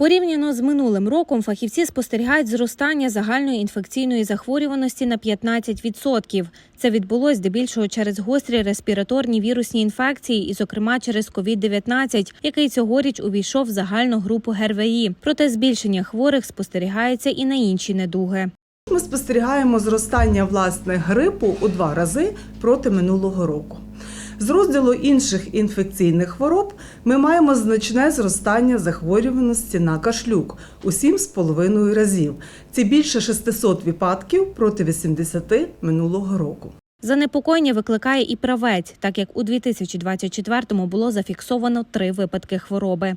Порівняно з минулим роком фахівці спостерігають зростання загальної інфекційної захворюваності на 15%. Це відбулось здебільшого через гострі респіраторні вірусні інфекції, і, зокрема, через COVID-19, який цьогоріч увійшов в загальну групу ГРВІ. Проте збільшення хворих спостерігається і на інші недуги. Ми спостерігаємо зростання власне грипу у два рази проти минулого року. З розділу інших інфекційних хвороб ми маємо значне зростання захворюваності на кашлюк у 7,5 разів. Це більше 600 випадків проти 80 минулого року. Занепокоєння викликає і правець, так як у 2024-му було зафіксовано три випадки хвороби.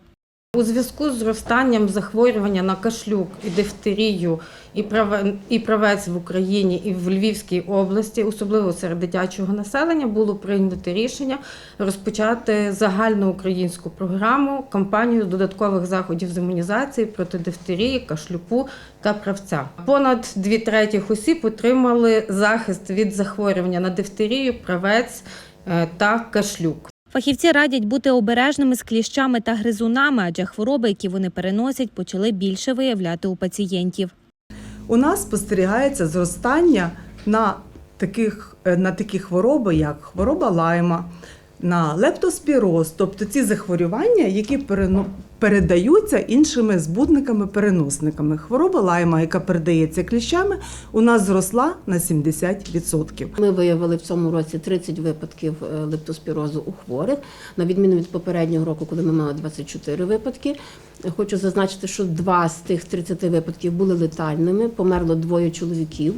У зв'язку з зростанням захворювання на кашлюк і дифтерію і праве- і правець в Україні і в Львівській області, особливо серед дитячого населення, було прийнято рішення розпочати загальноукраїнську програму кампанію додаткових заходів з імунізації проти дифтерії, кашлюку та правця. Понад дві третіх осіб отримали захист від захворювання на дифтерію, правець е, та кашлюк. Фахівці радять бути обережними з кліщами та гризунами, адже хвороби, які вони переносять, почали більше виявляти у пацієнтів. У нас спостерігається зростання на таких, е, на такі хвороби, як хвороба лайма, на лептоспіроз, тобто ці захворювання, які передаються іншими збудниками-переносниками. Хвороба лайма, яка передається кліщами, у нас зросла на 70%. Ми виявили в цьому році 30 випадків е, лептоспірозу у хворих, на відміну від попереднього року, коли ми мали 24 випадки. Хочу зазначити, що два з тих 30 випадків були летальними. Померло двоє чоловіків.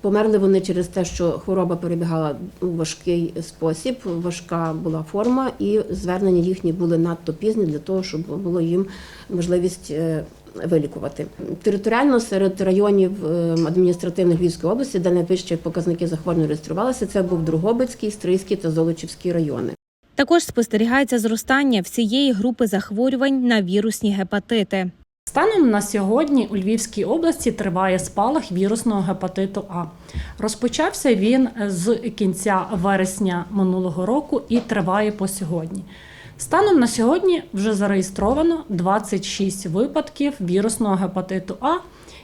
Померли вони через те, що хвороба перебігала у важкий спосіб, важка була форма, і звернення їхні були надто пізні для того, щоб було їм можливість е, вилікувати. Територіально серед районів е, адміністративних Львівської області, де найвищі показники захворювань реєструвалися, це був Другобицький, Стрийський та Золочівський райони. Також спостерігається зростання всієї групи захворювань на вірусні гепатити. Станом на сьогодні у Львівській області триває спалах вірусного гепатиту А. Розпочався він з кінця вересня минулого року і триває по сьогодні. Станом на сьогодні вже зареєстровано 26 випадків вірусного гепатиту А,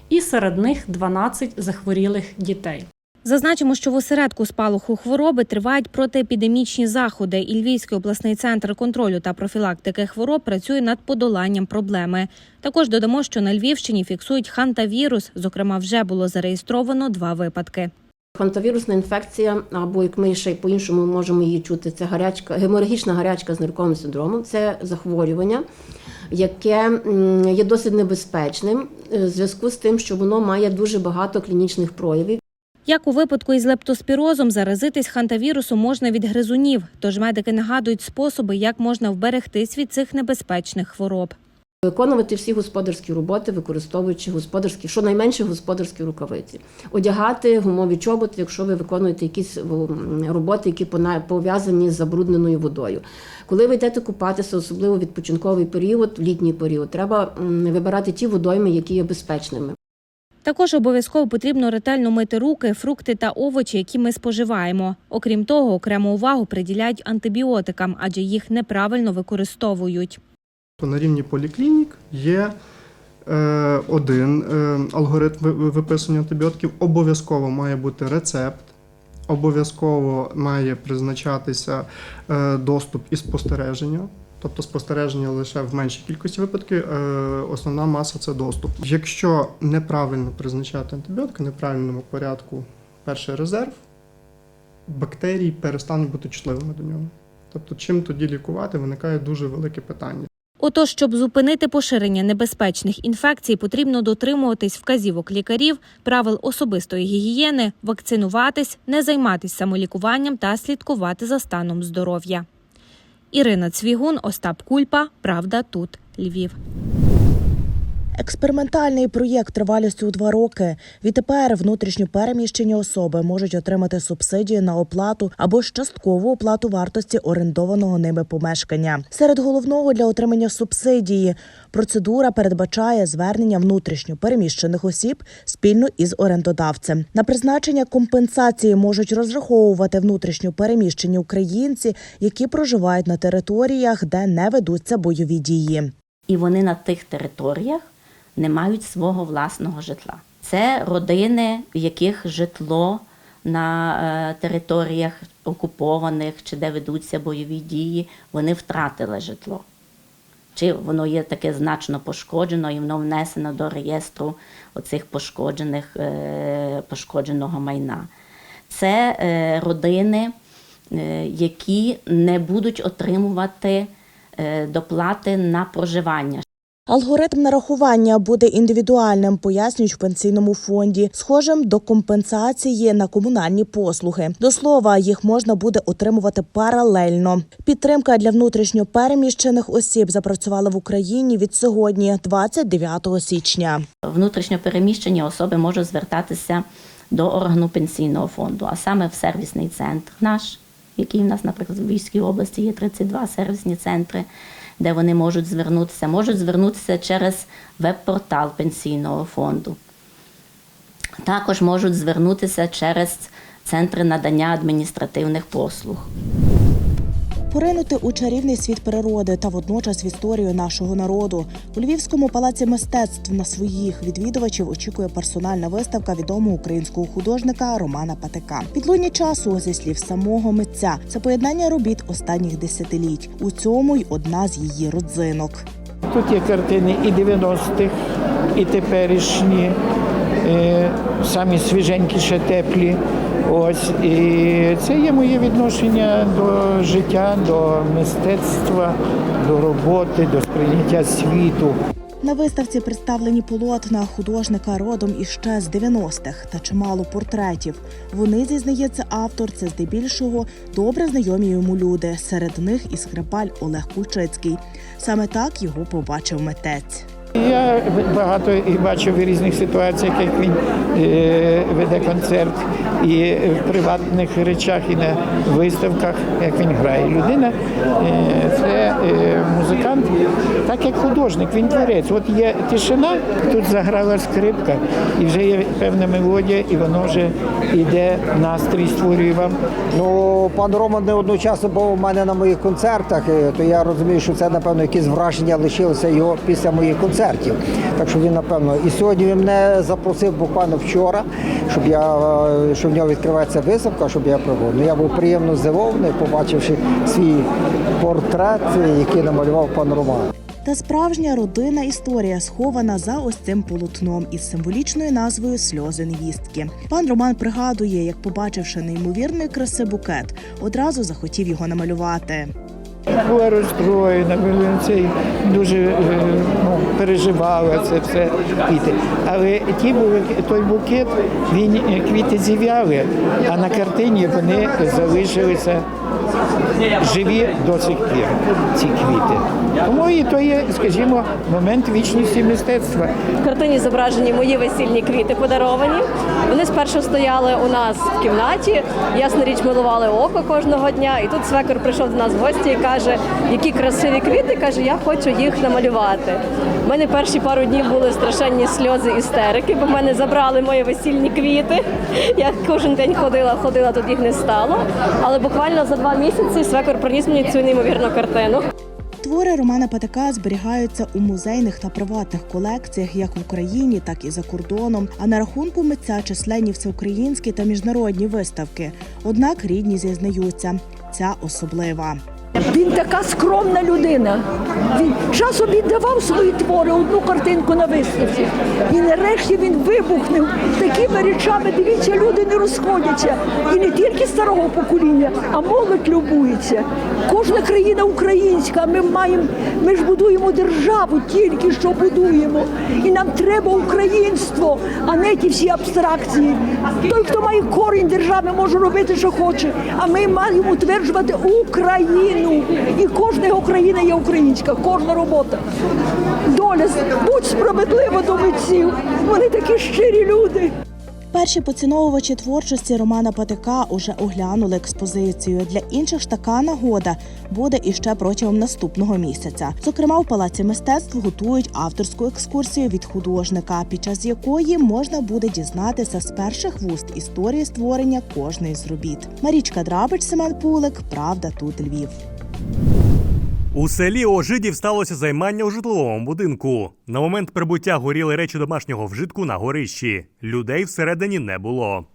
і серед них 12 захворілих дітей. Зазначимо, що в осередку спалаху хвороби тривають протиепідемічні заходи, і Львівський обласний центр контролю та профілактики хвороб працює над подоланням проблеми. Також додамо, що на Львівщині фіксують хантавірус. Зокрема, вже було зареєстровано два випадки. Хантавірусна інфекція, або як ми ще й по-іншому можемо її чути, це гарячка, геморагічна гарячка з нирковим синдромом. Це захворювання, яке є досить небезпечним е, в зв'язку з тим, що воно має дуже багато клінічних проявів. Як у випадку із лептоспірозом, заразитись хантавірусом можна від гризунів, тож медики нагадують способи, як можна вберегтись від цих небезпечних хвороб. Виконувати всі господарські роботи, використовуючи господарські, щонайменше господарські рукавиці, одягати гумові чоботи, якщо ви виконуєте якісь роботи, які пов'язані з забрудненою водою. Коли ви йдете купатися, особливо відпочинковий період, літній період, треба вибирати ті водойми, які є безпечними. Також обов'язково потрібно ретельно мити руки, фрукти та овочі, які ми споживаємо. Окрім того, окрему увагу приділяють антибіотикам, адже їх неправильно використовують. На рівні поліклінік є е, один е, алгоритм ви- ви- виписання антибіотиків. Обов'язково має бути рецепт, обов'язково має призначатися е, доступ і спостереження. Тобто спостереження лише в меншій кількості випадків, е, основна маса це доступ. Якщо неправильно призначати антибіотики, неправильному порядку перший резерв, бактерії перестануть бути чутливими до нього. Тобто, чим тоді лікувати, виникає дуже велике питання. Отож, щоб зупинити поширення небезпечних інфекцій, потрібно дотримуватись вказівок лікарів, правил особистої гігієни, вакцинуватись, не займатись самолікуванням та слідкувати за станом здоров'я. Ірина Цвігун, Остап Кульпа. Правда тут Львів. Експериментальний проєкт тривалістю у два роки. Відтепер внутрішньо переміщені особи можуть отримати субсидію на оплату або часткову оплату вартості орендованого ними помешкання. Серед головного для отримання субсидії процедура передбачає звернення внутрішньо переміщених осіб спільно із орендодавцем. На призначення компенсації можуть розраховувати внутрішньо переміщені українці, які проживають на територіях, де не ведуться бойові дії. і вони на тих територіях не мають свого власного житла. Це родини, в яких житло на е, територіях окупованих чи де ведуться бойові дії, вони втратили житло. Чи воно є таке значно пошкоджено і воно внесено до реєстру оцих пошкоджених, е, пошкодженого майна. Це е, родини, які не будуть отримувати доплати на проживання. Алгоритм нарахування буде індивідуальним, пояснюють в пенсійному фонді, схожим до компенсації на комунальні послуги. До слова, їх можна буде отримувати паралельно. Підтримка для внутрішньо переміщених осіб запрацювала в Україні від сьогодні, 29 січня. Внутрішньо переміщені особи можуть звертатися до органу пенсійного фонду, а саме в сервісний центр наш, який в нас, наприклад, в Львівській області є 32 сервісні центри, де вони можуть звернутися. Можуть звернутися через веб-портал пенсійного фонду. Також можуть звернутися через центри надання адміністративних послуг. Поринути у чарівний світ природи та водночас в історію нашого народу у Львівському палаці мистецтв на своїх відвідувачів очікує персональна виставка відомого українського художника Романа Патика. Підлуння часу зі слів самого митця це поєднання робіт останніх десятиліть. У цьому й одна з її родзинок. Тут є картини і 90-х, і теперішні, е, самі свіженькі, ще теплі. Ось і це є моє відношення до життя, до мистецтва, до роботи, до сприйняття світу. На виставці представлені полотна художника родом іще з 90-х та чимало портретів. Вони зізнається автор. Це здебільшого добре знайомі йому люди. Серед них і скрипаль Олег Кульчицький. Саме так його побачив митець. Я багато і бачив в різних ситуаціях, як він е, веде концерт, і в приватних речах, і на виставках, як він грає. Людина е, це е, музикант, так як художник, він творець. От є тишина, тут заграла скрипка, і вже є певна мелодія, і воно вже йде, настрій створює вам. Ну, пан Роман не одночасно був у мене на моїх концертах, то я розумію, що це, напевно, якісь враження лишилися його після моїх концертів. Так що він, напевно, і сьогодні він мене запросив буквально вчора, щоб я е, що в нього відкривається виставка, щоб я прибув. Ну, я був приємно здивований, побачивши свій портрет, який намалював пан Роман. Та справжня родинна історія схована за ось цим полотном із символічною назвою Сльози невістки. Пан Роман пригадує, як побачивши неймовірної краси букет, одразу захотів його намалювати. Розстроєна, була цей дуже е, ну, переживала це все квіти. Але ті були той букет, він е, квіти зів'яли, а на картині вони залишилися живі до сих пір. Ці квіти. Тому і то є, скажімо, момент вічності мистецтва. В картині зображені мої весільні квіти подаровані. Вони спершу стояли у нас в кімнаті. Ясна річ, милували око кожного дня. І тут свекор прийшов до нас в гості і каже, які красиві квіти. каже, я хочу їх намалювати. У мене перші пару днів були страшенні сльози істерики, бо мене забрали мої весільні квіти. Я кожен день ходила, ходила, тут їх не стало. Але буквально за два місяці свекор приніс мені цю неймовірну картину. Твори Романа Патика зберігаються у музейних та приватних колекціях як в Україні, так і за кордоном. А на рахунку митця численні всеукраїнські та міжнародні виставки. Однак рідні зізнаються, ця особлива. Він така скромна людина. Він часом віддавав свої твори одну картинку на виставці. І нарешті він вибухнув такими речами. Дивіться, люди не розходяться. І не тільки старого покоління, а молодь любується. Кожна країна українська. Ми маємо, ми ж будуємо державу, тільки що будуємо. І нам треба українство, а не ті всі абстракції. Той, хто має корінь держави, може робити, що хоче. А ми маємо утверджувати Україну. І кожна Україна є українська, кожна робота. Доля, будь справедлива до митців. Вони такі щирі люди. Перші поціновувачі творчості Романа Патика уже оглянули експозицію. Для інших ж така нагода буде іще протягом наступного місяця. Зокрема, в палаці мистецтв готують авторську екскурсію від художника, під час якої можна буде дізнатися з перших вуст історії створення кожної з робіт. Марічка Драбич, Семен Пулик, Правда, тут Львів. У селі Ожидів сталося займання у житловому будинку. На момент прибуття горіли речі домашнього вжитку на горищі. Людей всередині не було.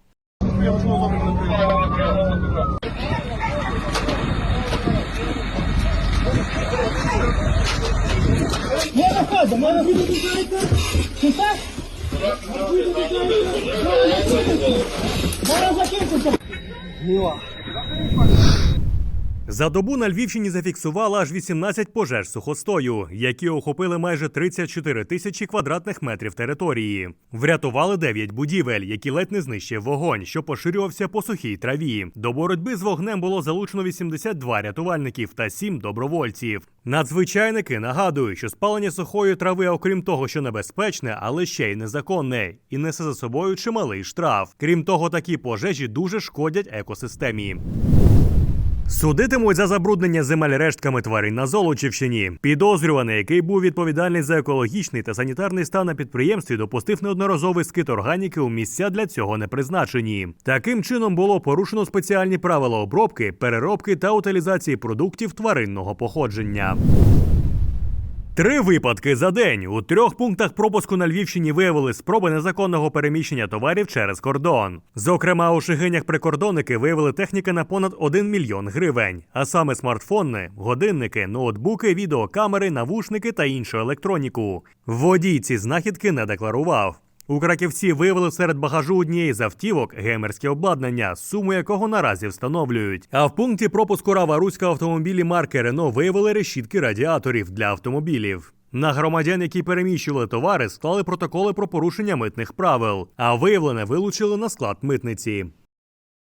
За добу на Львівщині зафіксували аж 18 пожеж сухостою, які охопили майже 34 тисячі квадратних метрів території. Врятували 9 будівель, які ледь не знищив вогонь, що поширювався по сухій траві. До боротьби з вогнем було залучено 82 рятувальників та 7 добровольців. Надзвичайники нагадують, що спалення сухої трави, окрім того, що небезпечне, але ще й незаконне, і несе за собою чималий штраф. Крім того, такі пожежі дуже шкодять екосистемі. Судитимуть за забруднення земель рештками тварин на Золочівщині. Підозрюваний, який був відповідальний за екологічний та санітарний стан на підприємстві, допустив неодноразовий скид органіки у місця для цього не призначені. Таким чином було порушено спеціальні правила обробки, переробки та утилізації продуктів тваринного походження. Три випадки за день у трьох пунктах пропуску на Львівщині виявили спроби незаконного переміщення товарів через кордон. Зокрема, у Шигинях прикордонники виявили техніки на понад 1 мільйон гривень, а саме смартфони, годинники, ноутбуки, відеокамери, навушники та іншу електроніку. Водій ці знахідки не декларував. У Краківці виявили серед багажу однієї з автівок геймерське обладнання, суму якого наразі встановлюють. А в пункті пропуску Рава Руська автомобілі марки Рено виявили решітки радіаторів для автомобілів. На громадян, які переміщували товари, склали протоколи про порушення митних правил, а виявлене вилучили на склад митниці.